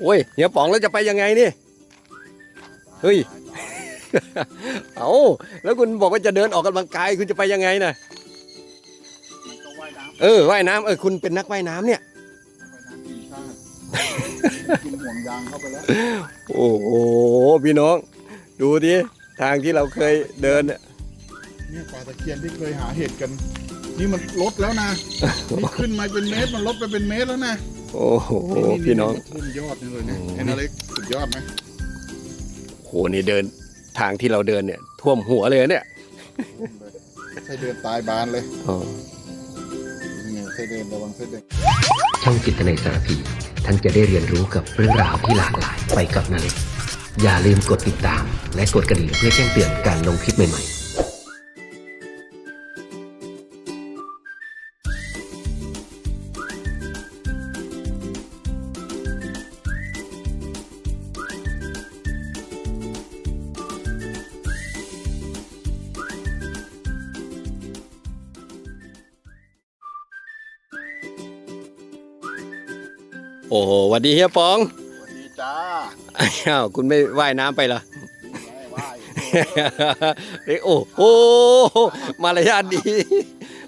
โอ้ยเฮียป๋องแล้วจะไปยังไงนี่ เฮ้ย เอาแล้วคุณบอกว่าจะเดินออกกำลังกายคุณจะไปยังไงน่ะเออว่ายน้ำเออคุณเป็นนักว่ายน้ำเนี่ยไปน้ำทีมชากินห่วงยางเข้าไปแล้ว โอ้โหพี่น้อง ดูดิทางที่เราเคยเดินเนี่ยนี่ปลาตะเคียนที่เคยหาเห็ดกัน นี่มันลดแล้วนะ นี่ขึ้นมาเป็นเมตรมันลดไปเป็นเมตรแล้วนะ โอ้โหพี่น้องทุ่มยอดนี่เลยเนี่ยโอ้โหเห็นอะไรสุดยอดไหมโหนี่เดินทางที่เราเดินเนี่ย ท่วมหัวเลยเนี่ยใช่เดินตายบานเลยอ๋อนี่ไงใช่เดินระวังใช่เดินช่องจิตในสารพี ท่านจะได้เรียนรู้กับเรื่องราวที่หลากหลายไปกับนาเล็กอย่าลืมกดติดตาม และกดกระดิ่งเพื่อแจ้งเตือนการลงคลิปใหม่ๆ อ้โหหวัสดีเฮียป๋องสวัสดีจ้าอ้าวคุณไม่ว่ายน้ำไปเหรอไม่ไหวเอ้ยโอ้โหมารยาทดี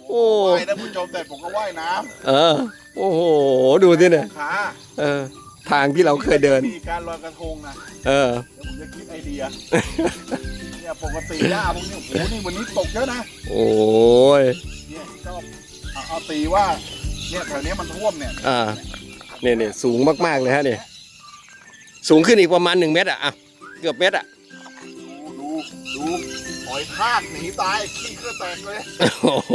โอ้ว่ายนะผู้ชมแต่ผมก็ว่ายน้เออ โอ้โห ดูสิำเนี่ยขาเออ ทางที่เราเคยเดิน มีการลอยกระทงนะ เออเดี๋ยวผมจะคิดไอเดีย เนี่ยปกติหญ้าพวกนี้โอ้โห นี่วันนี้ตกเยอะนะ โอ้ย เนี่ยชอบเอาเอาตีว่า เนี่ยแถวเนี้ยมันท่วมเนี่ย อ่า เนี่ยเนี่ยสูงมากๆเลยฮะเนี่ยสูงขึ้นอีกประมาณหนึ่งเมตรอะอะเกือบเมตรอะดูดูดูหอยทากหนีตายขี้เกลือแตกเลยโอ้โห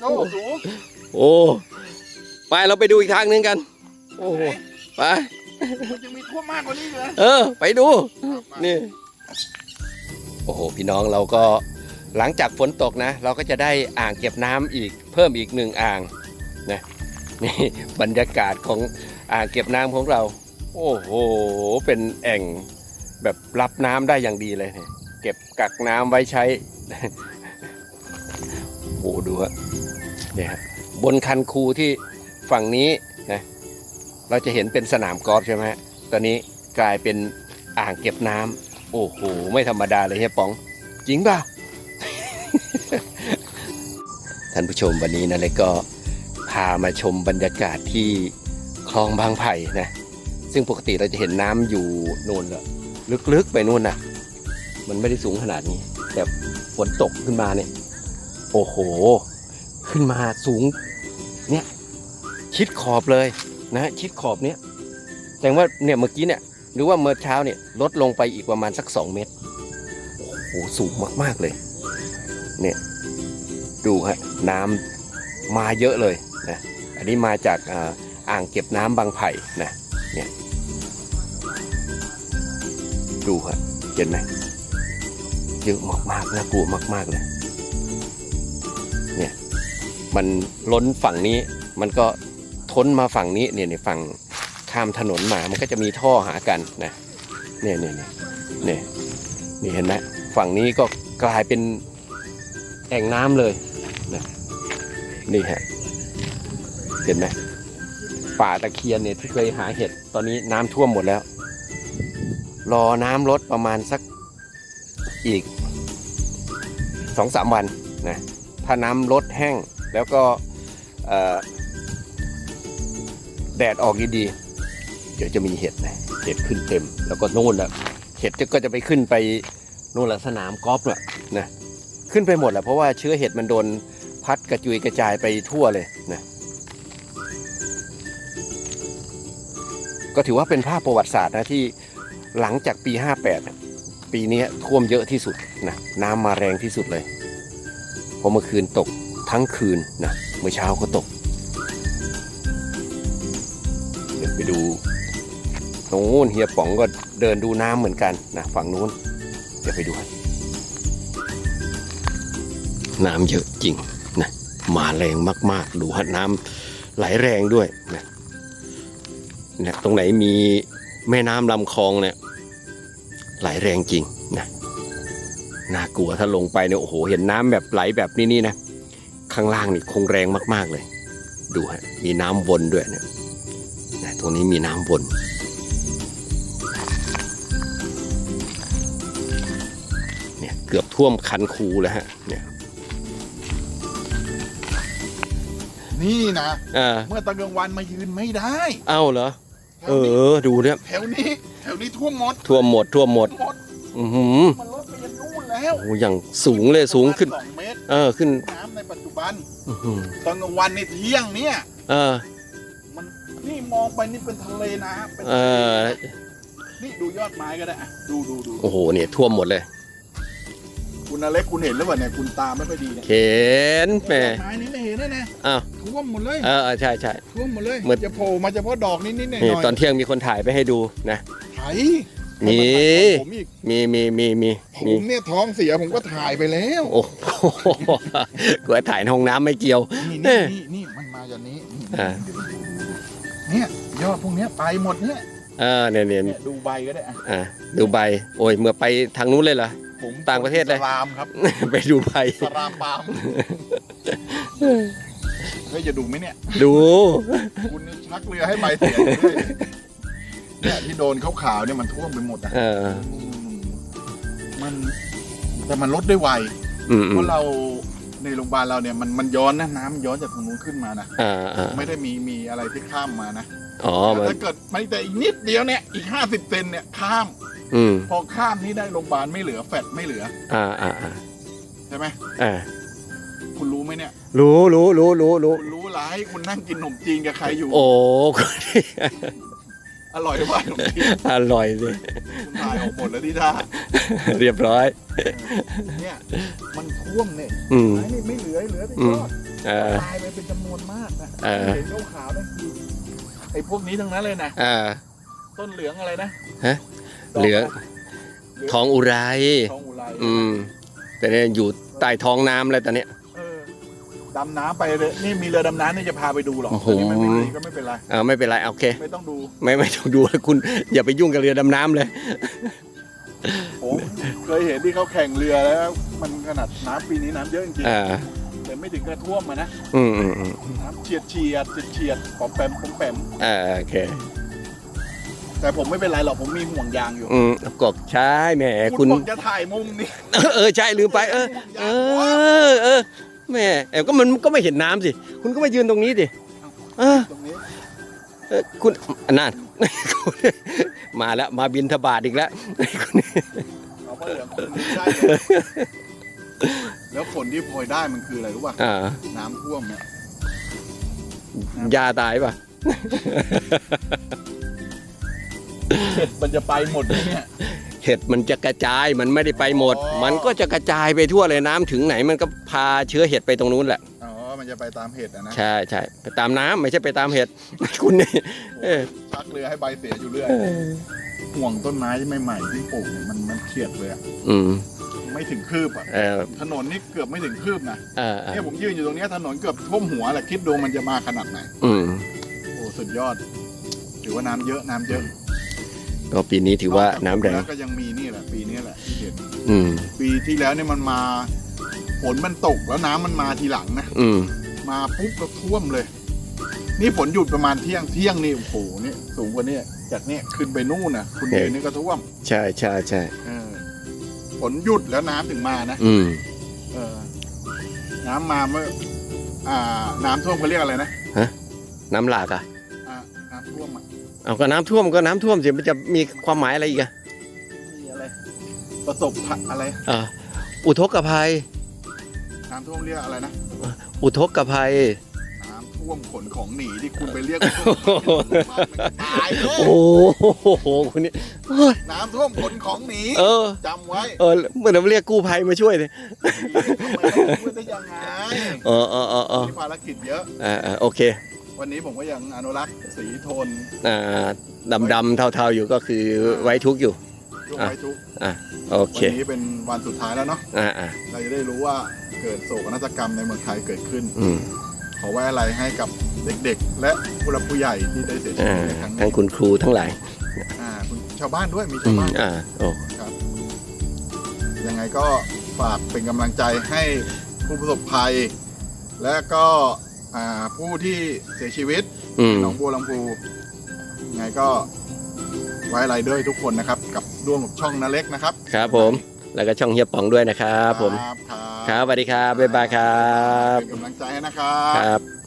โอ้สูงโอ้ไปเราไปดูอีกทางหนึงกัน โอ้โหไปมันยังมีท่วมมากกว่านี้เลยเออ ไปดูนี่โอ้โห พี่น้องเราก็หลังจากฝนตกนะ เราก็จะได้อ่างเก็บน้ำอีกเพิ่มอีกหนึ่งอ่างนะ นี่บรรยากาศของอ่างเก็บน้ำของเรา โอ้โห เป็นแอ่งแบบรับน้ำได้อย่างดีเลยเนี่ยเก็บกักน้ำไว้ใช้ โอ้ดูฮะเนี่ยบนคันคูที่ฝั่งนี้นะเราจะเห็นเป็นสนามกอล์ฟใช่ไหมตอนนี้กลายเป็นอ่างเก็บน้ำโอ้โห ไม่ธรรมดาเลยเฮียป๋อง จริงป่ะท่านผู้ชมวันนี้นะเลยก็ พามาชมบรรยากาศที่คลองบางไผ่นะ ซึ่งปกติเราจะเห็นน้ำอยู่โน่นล,ลึกๆไปนู่นนะมันไม่ได้สูงขนาดนี้ แต่ฝนตกขึ้นมาเนี่ย โอ้โห ขึ้นมาสูง เนี่ย ชิดขอบเลยนะ ชิดขอบเนี้ยแสดงว่าเนี่ยเมื่อกี้เนี่ย หรือว่าเมื่อเช้าเนี่ยลดลงไปอีกประมาณสัก 2 เมตร โอ้โห สูงมาก ๆ เลย เนี่ย ดูฮะน้ำมาเยอะเลย นะอันนี้มาจากอ่างเก็บน้ำบางไผ่นะเนี่ยดูฮะเห็นไหมเยอะมากๆน่ากลัวมากๆเลยเนี่ยมันล้นฝั่งนี้มันก็ท้นมาฝั่งนี้เนี่ยเนี่ยฝั่งข้ามถนนมามันก็จะมีท่อหากันนะเนี่ยเนี่ยเนี่ยเนี่ยนี่เห็นไหมฝั่งนี้ก็กลายเป็นแอ่งน้ำเลยนะนี่ฮะ เห็นไหมป่าตะเคียนเนี่ยที่เคยหาเห็ดตอนนี้น้ำท่วมหมดแล้ว รอน้ำลดประมาณสักอีกสองสามวันนะถ้าน้ำลดแห้งแล้วก็แดดออกดีๆเดี๋ยวจะมีเห็ดนะเห็ดขึ้นเต็ม แล้วก็นู่นแหละเห็ดก็จะไปขึ้นไปนู่นแหละสนามกอล์ฟน่ะนะขึ้นไปหมดแหละเพราะว่าเชื้อเห็ดมันโดนพัดกระจุยกระจายไปทั่วเลยนะ ก็ถือว่าเป็นภาพประวัติศาสตร์นะที่หลังจากปี 58 ปีนี้ท่วมเยอะที่สุดนะน้ำมาแรงที่สุดเลยเพราะเมื่อคืนตกทั้งคืนนะเมื่อเช้าก็ตก เดี๋ยวไปดูตรงนู้นเฮียป๋องก็เดินดูน้ำเหมือนกันนะฝั่งนู้น เดี๋ยวไปดูน้ำเยอะจริงนะมาแรงมากๆ ดูฮะน้ำไหลแรงด้วยนะ นี่ยตรงไหนมีแม่น้ำลำคลองเนี่ยไหลแรงจริงนะน่ากลัวถ้าลงไปเนี่ยโอ้โหเห็นน้ำแบบไหลแบบนี้นี่นะข้างล่างนี่คงแรงมาก ๆเลย ดูฮะมีน้ำวนด้วยเนี่ยนะตรงนี้มีน้ำวนเนี่ยเกือบท่วมคันคูแล้วฮะเนี่ยนี่นะอ่าเมื่อตอนกลางวันมายืนไม่ได้ เอ้าเหรอแถ เอวนี้อดูเนี่ยแถวนี้แถวนี้ท่วมหมดท่วมหมดท่วมหมด หมดอือหือมันลดไปยันนู่นแล้วโอ้โหอย่างสูงเลยสูงขึ้นประมาณสองเมตรเออขึ้น น้ำในปัจจุบัน อื้อหือตอนกลางวันในเที่ยงเนี่ย เออ มันนี่มองไปนี่เป็นทะเลน้ำเป็นเออนี่ดูยอดไม้ก็ได้อะดูดูดูโอ้โหเนี่ยท่วมหมดเลย คุณอเล็กคุณเห็นหรือเปล่าเนี่ยคุณตาไม่ค่อยดีเนี่ยเห็นแหมยอดไม้นี่ไม่เห็นเลยนะอ้าว ท่วมหมดเลยเออเออใช่ใช่ ท่วมหมดเลยเหมือน จะโผล่มาเฉพาะดอกนิดนิดๆหน่อยนี่หน่อยตอนเที่ยงมีคนถ่ายไปให้ดูนะ ไถนี่ ผมอีกมีมีมีมีผมีมเนี่ยท้องเสียผมก็ถ่ายไปแล้วโอ้โหกลัวถ่ายในห้องน้ำไม่เกี่ยว นี่เอ้นี่ยนี่นี่มันมาอย่างนี้นี่อ่า เนี่ยยอดพวกเนี้ยไปหมดเนี่ยเออเนี่ยเนี่ยเนี่ยดูใบก็ได้อะอ่าดูใบโอ้ยเมื่อไปทางนู้นเลยเหรอ ผมต่างประเทศเลย สลามครับ ไปดูใบ สลามปาล์ม เฮ้ยจะดูไหมเนี่ย ดู คุณนี่ชักเรือให้ใบเสียอยู่เรื่อยเนี่ยที่โดนขาวๆเนี่ยมันท่วมไปหมดอะเออ มันแต่มันลดได้ไวอืมเพอืมราะเราในโรงพยาบาลเราเนี่ยมันมันย้อนนะน้ำมันย้อนจากตรงนู้นขึ้นมานะอ่าอ่าไม่ได้มีมีอะไรที่ข้ามมานะอ๋อมันถ้าเกิดไม่แต่อีกนิดเดียวเนี่ยอีกห้าสิบเซนเนี่ยข้าม อืมพอข้ามนี่ได้โรงพยาบาลไม่เหลือแฟดไม่เหลืออ่าอ่าอ่าใช่ไหมอ่าคุณรู้ไหมเนี่ย รู้รู้รู้รู้รู้คุณรู้ไรคุณนั่งกินขนมจีนกับใครอยู่ โอ้อร่อยหรือเปล่าขนมจีนอร่อยสิคุณทายออกหมดแล้วที่ท่าเรียบร้อย เนี่ยมันท่วมเนี่ยอืม ไม้นี่ไม่เหลือเหลือแต่อืยมอดเออ ตายไปเป็นจำนวนมากนะเออ เห็นขาวๆนั่นคือไอ้พวกนี้ทั้งนั้นเลยนะอ่า ต้นเหลืองอะไรนะฮะเหลืองเหลืองทองอุไร ทองอุไรอืม แต่เนี่ยอยู่ใต้ท้องน้ำเลยตอนเนี้ยเออ ดำน้ำไปเลยนี่มีเรือดำน้ำนี่จะพาไปดูหรอกโอ้โห แต่นี่มันไม่มีก็ไม่เป็นไร อ่าไม่เป็นไรโอเค ไม่ต้องดูไม่ไม่ต้องดูคุณ อย่าไปยุ่งกับเรือดำน้ำเลย ผมเคยเห็นที่เขาแข่งเรือแล้ว มันขนาดน้ำปีนี้น้ำเยอะจริงอ่า ๆแต่ไม่ถึงกระท่วมมานะอืมอืมอืมน้ำเฉียดเฉียดเฉียดเฉียดปอมแปมปอมแปมอ่าโอเค แต่ผมไม่เป็นไรหรอกผมมีห่วงยางอยู่อืมกบใช่แหมคุคุณณ บอกจะถ่ายมุมนี้เออใช่ลืมไป เออ เออเออ แหม่เออก็มันก็ไม่เห็นน้ำสิ คุณก็มายืนตรงนี้สิเออตรงนี้เออคุณอันนั้น มาแล้วมาบินทบาทอีกแล้วเอาผ้าเหลืองคลุมนี้ได้เลยแล้วผลที่พลอยได้มันคืออะไรรู้ป่ะอ่าน้ำท่วมเนี่ยยาตายป่ะ เห็ดมันจะไปหมดไหมเนี่ย เห็ดมันจะกระจายมันไม่ได้ไปหมด อ๋อ มันก็จะกระจายไปทั่วเลยน้ำถึงไหนมันก็พาเชื้อเห็ดไปตรงนู้นแหละ อ๋อ มันจะไปตามเห็ดอะนะใช่ใช่ไปตามน้ำไม่ใช่ไปตามเห็ด คุณนี่เออชักเรือให้ใบเสียอยู่เรื่อยห่วงต้นไม้ใหม่ๆที่ปลูกเนี่ยมันมันเฉียดเลยอะอืมไม่ถึงคืบอะเออถนนนี่เกือบไม่ถึงคืบนะเออเอเนี่ยอผมยืนอยู่ตรงเนี้ยถนนเกือบท่วมหัวแหละคิดดูมันจะมาขนาดไหนอืมโอ้สุดยอด ถือว่าน้ำเยอะน้ำเยอะ ก็ปีนี้ถือว่าน้ำแรง แล้วก็ยังมีนี่แหละ ปีนี้แหละที่เห็นอืม ปีที่แล้วเนี่ยมันมาฝนมันตกแล้วน้ำมันมาทีหลังนะ อืม มาปุ๊บก็ท่วมเลย นี่ฝนหยุดประมาณเที่ยงเที่ยงนี่โอ้โหนี่สูงกว่านี้จากเนี่ยขึ้นไปนู่นน่ะคุณเห็นยืนนี่ก็ท่วมใช่ใช่ใช่ เออฝนหยุดแล้วน้ำถึงมานะอืม เออ น้ำมาเมื่อ อ่า น้ำท่วมเขาเรียกอะไรนะน้ำหลากอะ เอาก็น้ำท่วมก็น้ำท่วมสิมันจะมีความหมายอะไรอีกอะมีอะไร ประสบภัยอะไรอ่าอุทกภัย น้ำท่วมเรียกอะไรนะ อุทกภัย น้ำท่วมขนของหนีที่คุณไปเรียกตายเลโอ้ยโหคุณนี่เฮ้ยน้ำท่วมขนของหนีเออ จำไว้เออเมื่อเราเรียกกู้ภัยมาช่วยเลยทำไมต้องพูดได้ยังไงเออเออเออเออมีภารกิจเยอะ อ่าอ่าโอเค วันนี้ผมก็ยังอนุรักษ์สีโทนอ่าดำดำๆเทาๆอยู่ก็คือไว้ทุกข์อยู่ลูกไม้ทุกข์โอวัเคนี้เป็นวันสุดท้ายแล้วเนาะอ่าอ่าเราจะได้รู้ว่าเกิดโศกนาฏกรรมในเมืองไทยเกิดขึ้น อืมขอไว้อะไรให้กับเด็กๆ และผู้หลักผู้ใหญ่ที่ได้เสียชีอ่าวิตในครั้งทั้งนี้คุณครูทั้งหลายอ่าคุณชาวบ้านด้วยมีอืชาวมบ้านอ่าโอ้ยังไงก็ฝากเป็นกำลังใจให้ผู้ประสบภัย และก็ อ่าผู้ที่เสียชีวิตอืม หนองบัวลำพูไงก็ไว้อะไรด้วยทุกคนนะครับ กับร่วมกับช่องนาเล็กนะครับครับผม แล้วก็ช่องเฮียป๋องด้วยนะครับผม ครับครับสวัสดีครับ บ๊ายบายครับ เป็นกำลังใจให้นะครับ ครับ